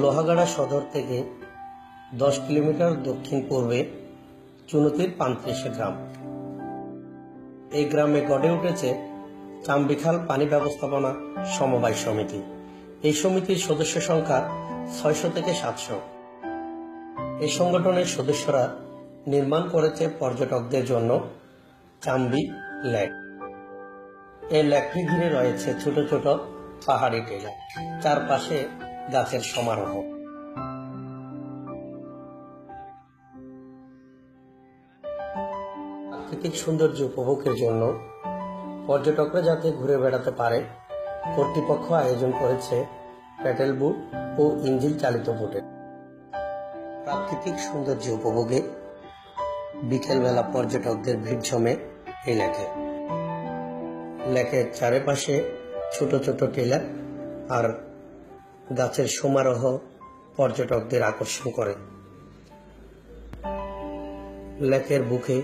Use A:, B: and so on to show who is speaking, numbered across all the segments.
A: লোহাগাড়া সদর থেকে দশ কিলোমিটার দক্ষিণ পূর্বে চুনতির পান্ত্রিশে গ্রাম। এই গ্রামে গড়ে উঠেছে চাম্বিখাল পানি ব্যবস্থাপনা সমবায় সমিতি। এই সমিতির সদস্য সংখ্যা ছয়শো থেকে সাতশো। এই সংগঠনের সদস্যরা নির্মাণ করেছে পর্যটকদের জন্য চাম্বি লেক এই লেকটি ঘিরে রয়েছে ছোট ছোট পাহাড়ি টিলা চারপাশে গাছের সমারোহ। প্রাকৃতিক সৌন্দর্য উপভোগের জন্য পর্যটকরা যাতে ঘুরে বেড়াতে পারে, কর্তৃপক্ষ আয়োজন করেছে প্যাটেল বুট ও ইঞ্জিন চালিত বোটের প্রাকৃতিক সৌন্দর্য উপভোগে বিকেলবেলা পর্যটকদের ভিড় জমে এই লেকে। লেকের চারিপাশে ছোট ছোট টিলা আর গাছের সমারোহ পর্যটকদের আকর্ষণ করে। লেকের বুকে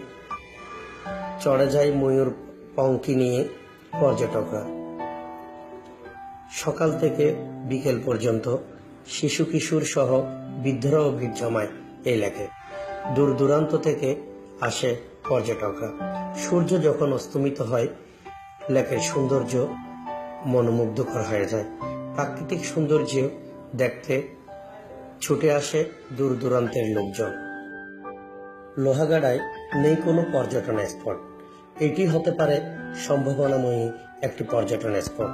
A: চড়ে যায় ময়ূর পঙ্কি নিয়ে পর্যটকরা। সকাল থেকে বিকেল পর্যন্ত শিশু কিশোর সহ বৃদ্ধরাও ভিড় জমায় এই লেকে। দূর দূরান্ত থেকে আসে পর্যটকরা। সূর্য যখন অস্তমিত হয়, লেকের সৌন্দর্য মনোমুগ্ধকর হয়ে যায়। প্রাকৃতিক সৌন্দর্য দেখতে ছুটে আসে দূর দূরান্তের লোকজন। লোহাগাড়ায় নেই কোনো পর্যটন স্পট। এটি হতে পারে সম্ভাবনাময়ী একটি পর্যটন স্পট।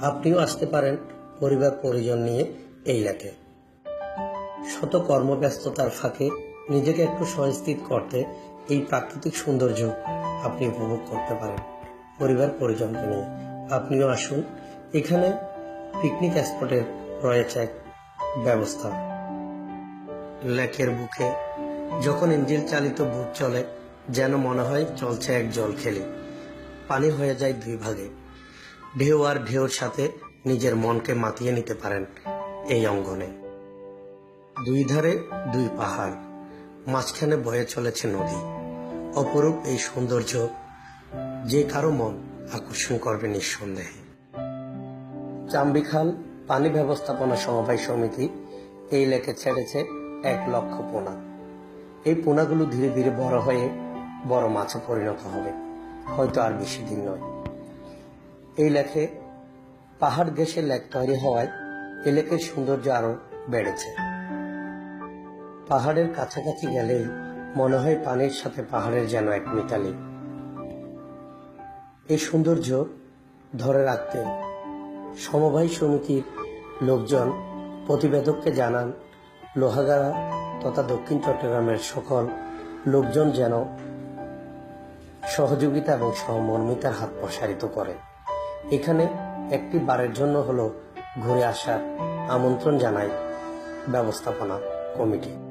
A: আপনিও আসতে পারেন পরিবার পরিজন নিয়ে এই লেকে শত কর্মব্যস্ততার ফাঁকে নিজেকে একটু সংস্থিত করতে এই প্রাকৃতিক সৌন্দর্য আপনি উপভোগ করতে পারেন। পরিবার পরিজনকে নিয়ে আপনিও আসুন। এখানে পিকনিক স্পটের রয়েছে এক ব্যবস্থা। লেকের বুকে যখন ইঞ্জিন চালিত বুট চলে, যেন মনে হয় চলছে এক জল খেলে। পানি হয়ে যায় দুই ভাগে। ঢেউ আর ঢেউর সাথে নিজের মনকে মাতিয়ে নিতে পারেন এই অঙ্গনে। দুই ধারে দুই পাহাড়, মাঝখানে বয়ে চলেছে নদী। অপরূপ এই সৌন্দর্য যে কারও মন আকর্ষণ করবে নিঃসন্দেহে। চাম্বিখাল পানি ব্যবস্থাপনা সমবায় সমিতি এই লেকে ছেড়েছে এক লক্ষ পোনা। এই পোনাগুলো ধীরে ধীরে বড় হয়ে বড় মাছে পরিণত হবে। হয়তো আর বেশি দিন নয়। এই লেখে পাহাড় ঘেঁষে লেক তৈরি হওয়ায় এই লেকের সৌন্দর্য আরও বেড়েছে। পাহাড়ের কাছাকাছি গেলেই মনে হয় পানির সাথে পাহাড়ের যেন এক মিতালি। এই সৌন্দর্য ধরে রাখতে সমবায় সমিতির লোকজন প্রতিবেদককে জানান, লোহাগাড়া তথা দক্ষিণ চট্টগ্রামের সকল লোকজন যেন সহযোগিতা এবং সহমর্মিতার হাত প্রসারিত করে। এখানে একটি বারের জন্য হলো ঘুরে আসার আমন্ত্রণ জানায় ব্যবস্থাপনা কমিটি।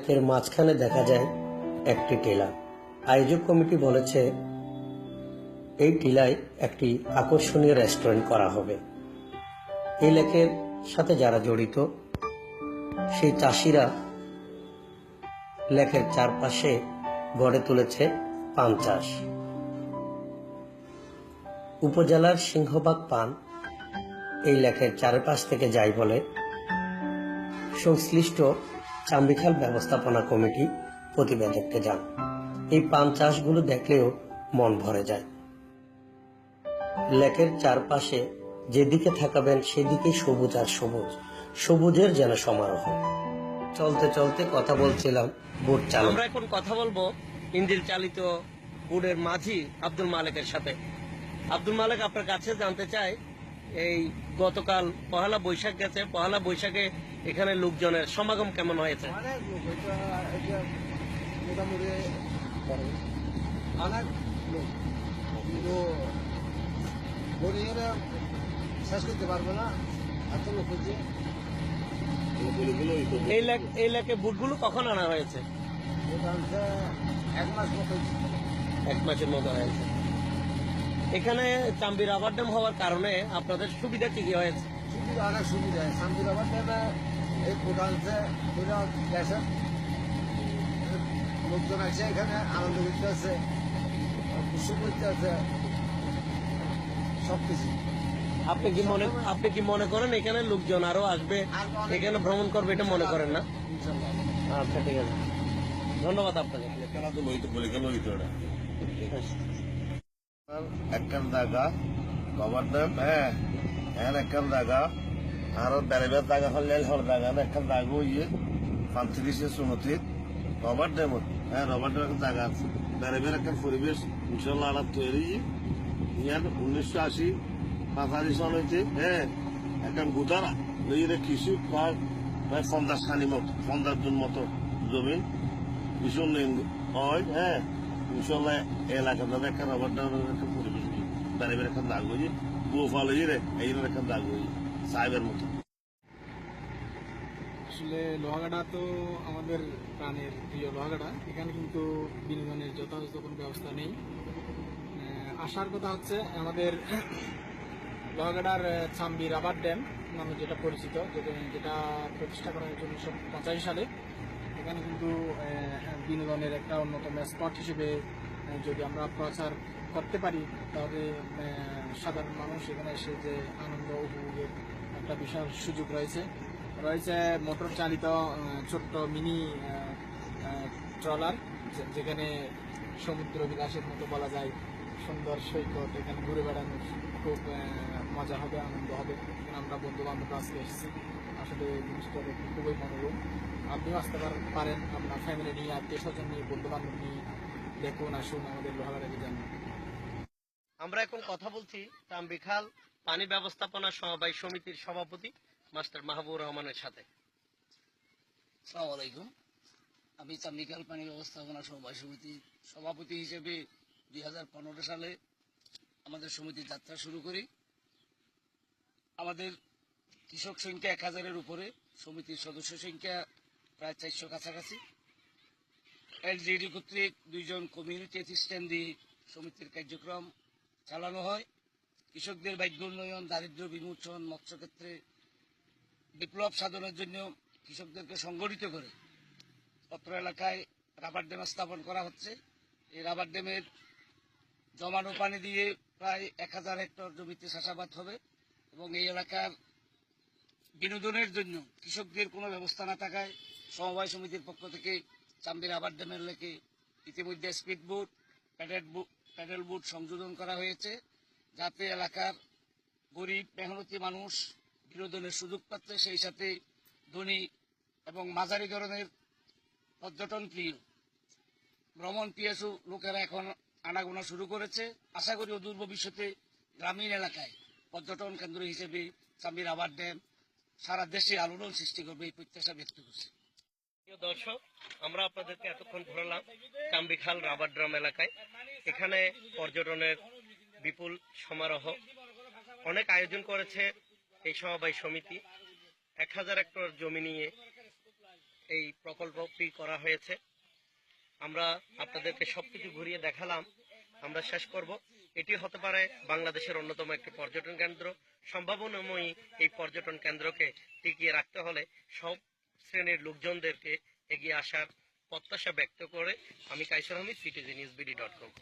A: লেকের মাঝখানে দেখা যায় একটি টিলা। আয়োজক কমিটি বলেছে, এই টিলায় একটি আকর্ষণীয় রেস্টুরেন্ট করা হবে। এই লেকের সাথে যারা জড়িত, সেই চাষিরা লেকের চারপাশে গড়ে তুলেছে পান চাষ। উপজেলার সিংহবাগ পান এই লেকের চারপাশ থেকে যায় বলে সংশ্লিষ্ট চাম্বিখাল ব্যবস্থাপনা কমিটি প্রতিবেদককে যান। এই পান চাষগুলো দেখলেও মন ভরে যায়। লেকের চারপাশে যেদিকে থাকাবেন সেদিকে সবুজ আর সবুজ। সবুজের যেন সমারোহ। চলতে চলতে কথা বলছিলাম বোট চালক।
B: আমরা এখন কথা বলব ইঞ্জিন চালিত বোর্ডের মাঝি আব্দুল মালিকের সাথে। আব্দুল মালিক আপনার কাছে জানতে চাই এই গতকাল পহেলা বৈশাখ গেছে। পহেলা বৈশাখে এখানে লোকজনের সমাগম কেমন হয়েছে?
C: শেষ করতে পারবে না এত লোক হচ্ছে
B: এই লেক বুটগুলো কখন আনা হয়েছে?
C: এক মাস মতো।
B: এক মাসের মতো হয়েছে। এখানে চাম্বি রাবার ড্যাম হওয়ার কারণে আপনাদের সুবিধা কি কি হয়েছে?
C: সুবিধা অনেক সুবিধা। শান্তির আবার দেবে এই কোটালছে পুরো গ্যাসের লোকজন আছে এখানে আনন্দ করতে আছে খুশি করতে আছে সবকিছু।
B: আপনি কি মনে আপনি কি মনে করেন এখানে লোকজন আরও আসবে? এখানে ভ্রমণ করবে এটা মনে করেন না? আচ্ছা ঠিক আছে। ধন্যবাদ আপনাকে।
D: তো বলে ওটা
B: ঠিক আছে।
D: একখান জায়গা ড্যাম হ্যাঁ। হ্যাঁ একখান জায়গা। আর বেড়াবার জায়গা হলে হল জায়গা একখান জায়গা হইয়ে পাঁচত্রিশে সুনতি রবার ড্যাম রবার ড্যাম একটা জায়গা আছে। বেড়াবার একটা পরিবেশ ইনশাল্লাহ আলাপ তৈরি। ইয়ার উনিশশো আশি পাঁচাশি সন হইতে হ্যাঁ একখান গুদারা কৃষি প্রায় প্রায় পঞ্চাশ খানি মতো জমিন ভীষণ হয় হ্যাঁ। ইনশাল্লাহ এলাকা একটা রবার ডাউনের একটা পরিবেশ বেড়াবের একটা দাগ হয়ে গো ফলে রে একটা দাগ হয়ে সাহেবের মতো।
E: আসলে লোহাগাড়া তো আমাদের প্রাণের প্রিয় লোহাগাড়া। এখানে কিন্তু বিনোদনের যথাযথ কোনো ব্যবস্থা নেই। আসার কথা হচ্ছে আমাদের লোহাগাড়ার চাম্বি রাবার ড্যাম নামে যেটা পরিচিত, যেটা- প্রতিষ্ঠা করা হয়েছে উনিশশো সালে এখানে কিন্তু বিনোদনের একটা অন্যতম স্পট হিসেবে যদি আমরা প্রচার করতে পারি, তাহলে সাধারণ মানুষ এখানে এসে যে আনন্দ উপভোগের একটা বিশাল সুযোগ রয়েছে। রয়েছে মোটর চালিত ছোট্ট মিনি ট্রলার যেখানে সমুদ্র বিলাসের মতো বলা যায়। সুন্দর সৈকত এখানে ঘুরে বেড়ানোর খুব আহ, মজা হবে আনন্দ হবে। এখানে আমরা বন্ধু বান্ধব আজকে এসেছি। আসলে জিনিসটা দেখতে খুবই মনোরম। আপনিও আসতে পারেন আপনার ফ্যামিলি নিয়ে আত্মীয় স্বজন নিয়ে বন্ধু বান্ধব নিয়ে দেখুন আসুন আমাদের লোহাগাড়াকে জানুন
B: আমরা এখন কথা বলছি তাম্বিখাল পানি ব্যবস্থাপনা সমবায় সমিতির সভাপতি মাস্টার মাহবুব রহমানের সাথে।
F: সালাম আলাইকুম। আমি চান্দিকাল পানি ব্যবস্থাপনা সমবায় সমিতির সভাপতি হিসেবে দুই হাজার পনেরো সালে আমাদের সমিতির যাত্রা শুরু করি। আমাদের কৃষক সংখ্যা এক হাজারের উপরে, সমিতির সদস্য সংখ্যা প্রায় চারশো কাছাকাছি। এলজিডি কর্তৃক দুইজন কমিউনিটি অ্যাসিস্ট্যান্ট দিয়ে সমিতির কার্যক্রম চালানো হয়। কৃষকদের ভাগ্য উন্নয়ন দারিদ্র্য বিমোচন, মৎস্যক্ষেত্রে বিপ্লব সাধনের জন্য কৃষকদেরকে সংগঠিত করে। অত্র এলাকায় রাবার ড্যাম স্থাপন করা হচ্ছে। এই রাবার ড্যামের জমানো পানি দিয়ে প্রায় এক হাজার হেক্টর জমিতে চাষাবাদ হবে এবং এই এলাকার বিনোদনের জন্য কৃষকদের কোনো ব্যবস্থা না থাকায় সমবায় সমিতির পক্ষ থেকে চাম্বি আবার ড্যামের লেকে ইতিমধ্যে speed boat, paddle paddle boat সংযোজন করা হয়েছে যাতে এলাকার গরিব, মেহনতি মানুষ বিনোদনের সুযোগ পাচ্ছে। সেই সাথে ধনী এবং মাঝারি ধরনের পর্যটন প্রিয় ভ্রমণ পিয়াসু লোকেরা এখন আনাগোনা শুরু করেছে। আশা করি অদূর ভবিষ্যতে গ্রামীণ এলাকায় পর্যটন কেন্দ্র হিসেবে চাম্বির আবার ড্যাম সারা দেশে আলোড়ন সৃষ্টি করবে এই প্রত্যাশা ব্যক্ত করছে।
B: দর্শক, আমরা আপনাদেরকে এতক্ষণ ধরলাম তাম্বিখাল রাবার ড্রাম এলাকায়। এখানে পর্যটনের বিপুল সমারোহ। অনেক আয়োজন করেছে এই সমবায় সমিতি। এক হাজার হেক্টর জমি নিয়ে এই প্রকল্পটি করা হয়েছে। আমরা আপনাদেরকে সবকিছু ঘুরিয়ে দেখালাম। আমরা শেষ করব। এটি হতে পারে বাংলাদেশের অন্যতম একটি পর্যটন কেন্দ্র। সম্ভাবনাময়ী এই পর্যটন কেন্দ্রকে টিকিয়ে রাখতে হলে সব শ্রেণির লোকজনদেরকে এগিয়ে আসার প্রত্যাশা ব্যক্ত করে আমি Kaiser Hamid BD dot com